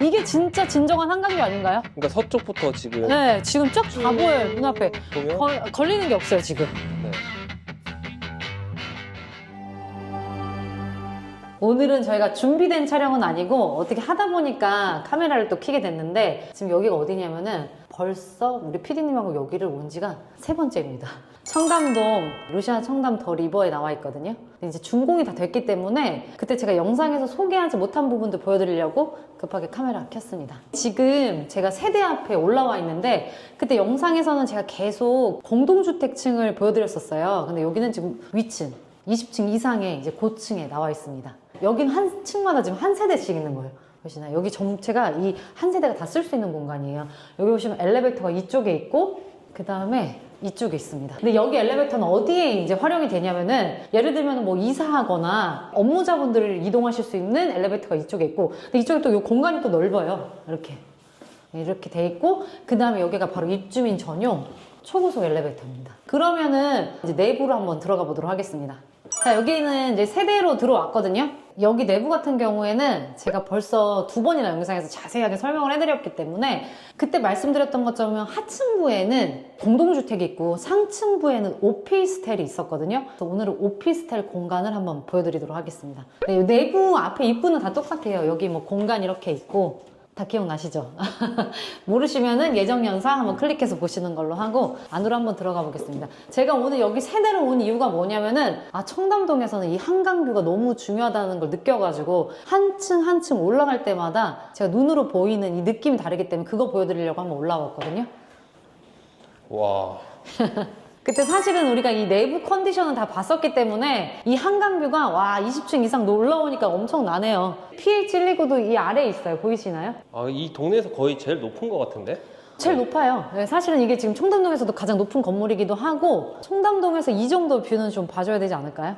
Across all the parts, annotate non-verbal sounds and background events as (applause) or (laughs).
이게 진짜 진정한 한강뷰 아닌가요? 그러니까 서쪽부터 지금 네, 지금 쫙 다 보여요, 눈앞에. 보면 걸, 걸리는 게 없어요, 지금. 네. 오늘은 저희가 준비된 촬영은 아니고 어떻게 하다 보니까 카메라를 또 켜게 됐는데 지금 여기가 어디냐면은 벌써 우리 PD님하고 여기를 온 지가 세 번째입니다. 청담동 루시안 청담 더 리버에 나와 있거든요. 이제 준공이 다 됐기 때문에 그때 제가 영상에서 소개하지 못한 부분들 보여드리려고 급하게 카메라 켰습니다. 지금 제가 세대 앞에 올라와 있는데 그때 영상에서는 제가 계속 공동주택층을 보여드렸었어요. 근데 여기는 지금 위층 20층 이상의 이제 고층에 나와 있습니다. 여기는 한 층마다 지금 한 세대씩 있는 거예요. 보시나요? 여기 전체가 이 한 세대가 다 쓸 수 있는 공간이에요. 여기 보시면 엘리베이터가 이쪽에 있고 그 다음에 이쪽에 있습니다. 근데 여기 엘리베이터는 어디에 이제 활용이 되냐면은 예를 들면 뭐 이사하거나 업무자분들을 이동하실 수 있는 엘리베이터가 이쪽에 있고 근데 이쪽에 또 이 공간이 또 넓어요. 이렇게 이렇게 돼 있고 그 다음에 여기가 바로 입주민 전용 초고속 엘리베이터입니다. 그러면은 이제 내부로 한번 들어가 보도록 하겠습니다. 자 여기는 이제 세대로 들어왔거든요. 여기 내부 같은 경우에는 제가 벌써 두 번이나 영상에서 자세하게 설명을 해드렸기 때문에 그때 말씀드렸던 것처럼 하층부에는 공동주택이 있고 상층부에는 오피스텔이 있었거든요. 그래서 오늘은 오피스텔 공간을 한번 보여드리도록 하겠습니다. 네, 내부 앞에 입구는 다 똑같아요. 여기 뭐 공간 이렇게 있고 다 기억나시죠? (laughs) 모르시면은 예정 영상 한번 클릭해서 보시는 걸로 하고 안으로 한번 들어가 보겠습니다. 제가 오늘 여기 세대로 온 이유가 뭐냐면은 아 청담동에서는 이 한강뷰가 너무 중요하다는 걸 느껴가지고 한 층 한 층 올라갈 때마다 제가 눈으로 보이는 이 느낌이 다르기 때문에 그거 보여드리려고 한번 올라왔거든요. 와 (laughs) 그때 사실은 우리가 이 내부 컨디션을 다 봤었기 때문에 이 한강뷰가 와 20층 이상 올라오니까 엄청 나네요. PH129도 이 아래에 있어요. 보이시나요? 아, 이 동네에서 거의 제일 높은 것 같은데? 제일 높아요. 네, 사실은 이게 지금 청담동에서도 가장 높은 건물이기도 하고 청담동에서 이 정도 뷰는 좀 봐줘야 되지 않을까요?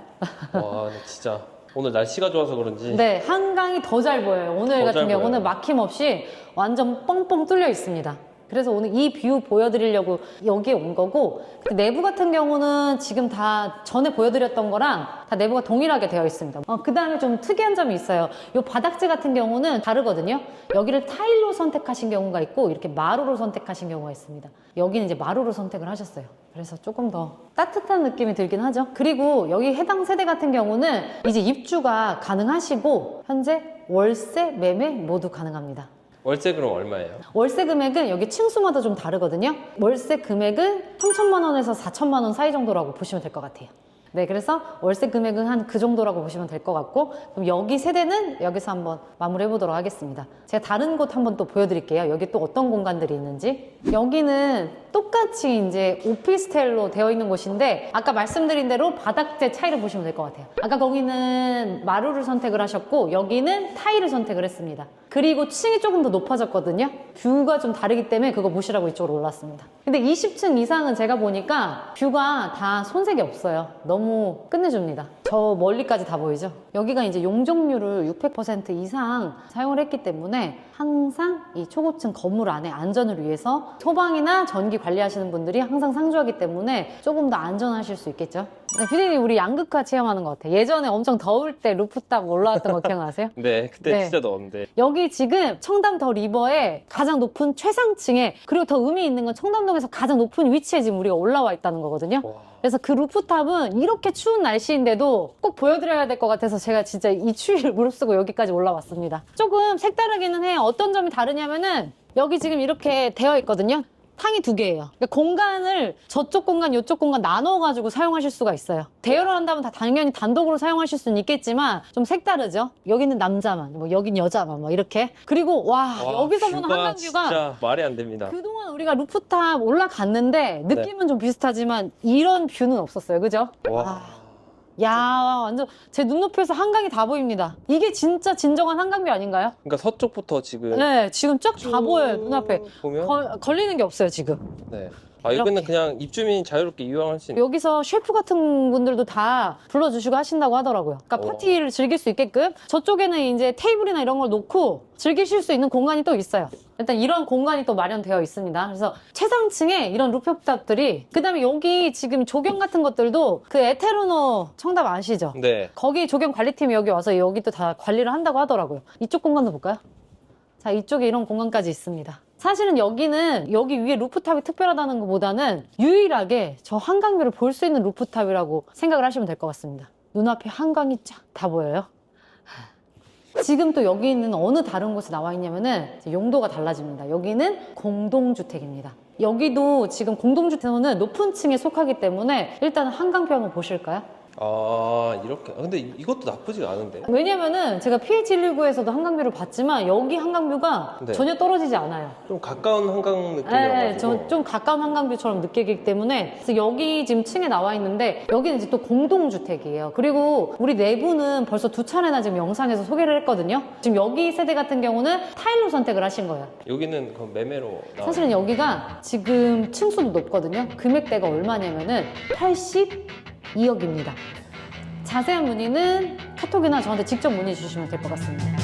와 진짜 오늘 날씨가 좋아서 그런지 네, 한강이 더 잘 보여요. 오늘 더 같은 잘 경우는 보여요. 막힘없이 완전 뻥뻥 뚫려 있습니다. 그래서 오늘 이 뷰 보여드리려고 여기에 온 거고 그 내부 같은 경우는 지금 다 전에 보여드렸던 거랑 다 내부가 동일하게 되어 있습니다. 어, 그 다음에 좀 특이한 점이 있어요. 이 바닥재 같은 경우는 다르거든요. 여기를 타일로 선택하신 경우가 있고 이렇게 마루로 선택하신 경우가 있습니다. 여기는 이제 마루로 선택을 하셨어요. 그래서 조금 더 따뜻한 느낌이 들긴 하죠. 그리고 여기 해당 세대 같은 경우는 이제 입주가 가능하시고 현재 월세, 매매 모두 가능합니다. 월세 그럼 얼마예요? 월세 금액은 여기 층수마다 좀 다르거든요. 월세 금액은 3천만 원에서 4천만 원 사이 정도라고 보시면 될 것 같아요. 네, 그래서 월세 금액은 한 그 정도라고 보시면 될 것 같고, 그럼 여기 세대는 여기서 한번 마무리해 보도록 하겠습니다. 제가 다른 곳 한번 또 보여드릴게요. 여기 또 어떤 공간들이 있는지. 여기는 똑같이 이제 오피스텔로 되어 있는 곳인데, 아까 말씀드린 대로 바닥재 차이를 보시면 될 것 같아요. 아까 거기는 마루를 선택을 하셨고, 여기는 타일을 선택을 했습니다. 그리고 층이 조금 더 높아졌거든요. 뷰가 좀 다르기 때문에 그거 보시라고 이쪽으로 올랐습니다. 근데 20층 이상은 제가 보니까 뷰가 다 손색이 없어요. 너무 끝내줍니다. 저 멀리까지 다 보이죠? 여기가 이제 용적률을 600% 이상 사용을 했기 때문에 항상 이 초고층 건물 안에 안전을 위해서 소방이나 전기 관리하시는 분들이 항상 상주하기 때문에 조금 더 안전하실 수 있겠죠? 네, 피디님 우리 양극화 체험하는 것 같아요. 예전에 엄청 더울 때 루프 딱 올라왔던 거 기억나세요? (laughs) 네 그때 네. 진짜 더운데 여기 지금 청담 더 리버의 가장 높은 최상층에 그리고 더 의미 있는 건 청담동에서 가장 높은 위치에 지금 우리가 올라와 있다는 거거든요. 와 그래서 그 루프탑은 이렇게 추운 날씨인데도 꼭 보여드려야 될 것 같아서 제가 진짜 이 추위를 무릅쓰고 여기까지 올라왔습니다. 조금 색다르기는 해요. 어떤 점이 다르냐면은 여기 지금 이렇게 되어 있거든요. 탕이 두 개예요. 그러니까 공간을 저쪽 공간, 이쪽 공간 나눠가지고 사용하실 수가 있어요. 대여를 한다면 다 당연히 단독으로 사용하실 수는 있겠지만 좀 색다르죠. 여기는 남자만, 뭐 여긴 여자만, 뭐 이렇게. 그리고 와, 와, 여기서 보는 뷰가 한강뷰가 진짜 말이 안 됩니다 그동안 우리가 루프탑 올라갔는데 느낌은 좀 비슷하지만 이런 뷰는 없었어요. 그죠? 와 아, 야, 완전 제 눈높이에서 한강이 다 보입니다. 이게 진짜 진정한 한강뷰 아닌가요? 그러니까 서쪽부터 지금 네, 지금 쫙 다 보여요, 눈앞에. 보면 걸, 걸리는 게 없어요, 지금. 네. 아 여기는 그냥 입주민이 자유롭게 이용할 수 있는 여기서 셰프 같은 분들도 다 불러주시고 하신다고 하더라고요. 그러니까 오. 파티를 즐길 수 있게끔 저쪽에는 이제 테이블이나 이런 걸 놓고 즐기실 수 있는 공간이 또 있어요. 일단 이런 공간이 또 마련되어 있습니다. 그래서 최상층에 이런 루프탑들이 그다음에 여기 지금 조경 같은 것들도 그 에테르노 청담 아시죠? 네 거기 조경 관리팀이 여기 와서 여기도 다 관리를 한다고 하더라고요. 이쪽 공간도 볼까요? 자, 이쪽에 이런 공간까지 있습니다. 사실은 여기는 여기 위에 루프탑이 특별하다는 것보다는 유일하게 저 한강뷰를 볼 수 있는 루프탑이라고 생각을 하시면 될 것 같습니다. 눈앞에 한강이 쫙 다 보여요. 지금 또 여기 있는 어느 다른 곳에 나와 있냐면은 용도가 달라집니다. 여기는 공동주택입니다. 여기도 지금 공동주택은 높은 층에 속하기 때문에 일단 한강뷰 한번 보실까요? 아 이렇게. 아, 근데 이- 이것도 나쁘지가 않은데. 왜냐면은 제가 PH119에서도 한강뷰를 봤지만 여기 한강뷰가 네. 전혀 떨어지지 않아요. 좀 가까운 한강 네, 느낌이어가지고. 저, 좀 가까운 한강뷰처럼 느끼기 때문에 그래서 여기 지금 층에 나와 있는데 여기는 이제 또 공동주택이에요. 그리고 우리 내부는 벌써 두 차례나 지금 영상에서 소개를 했거든요. 지금 여기 세대 같은 경우는 타일로 선택을 하신 거예요. 여기는 그 매매로 나와. 사실은 여기가 지금 층수도 높거든요. 금액대가 얼마냐면은 82억입니다. 자세한 문의는 카톡이나 저한테 직접 문의 주시면 될 것 같습니다.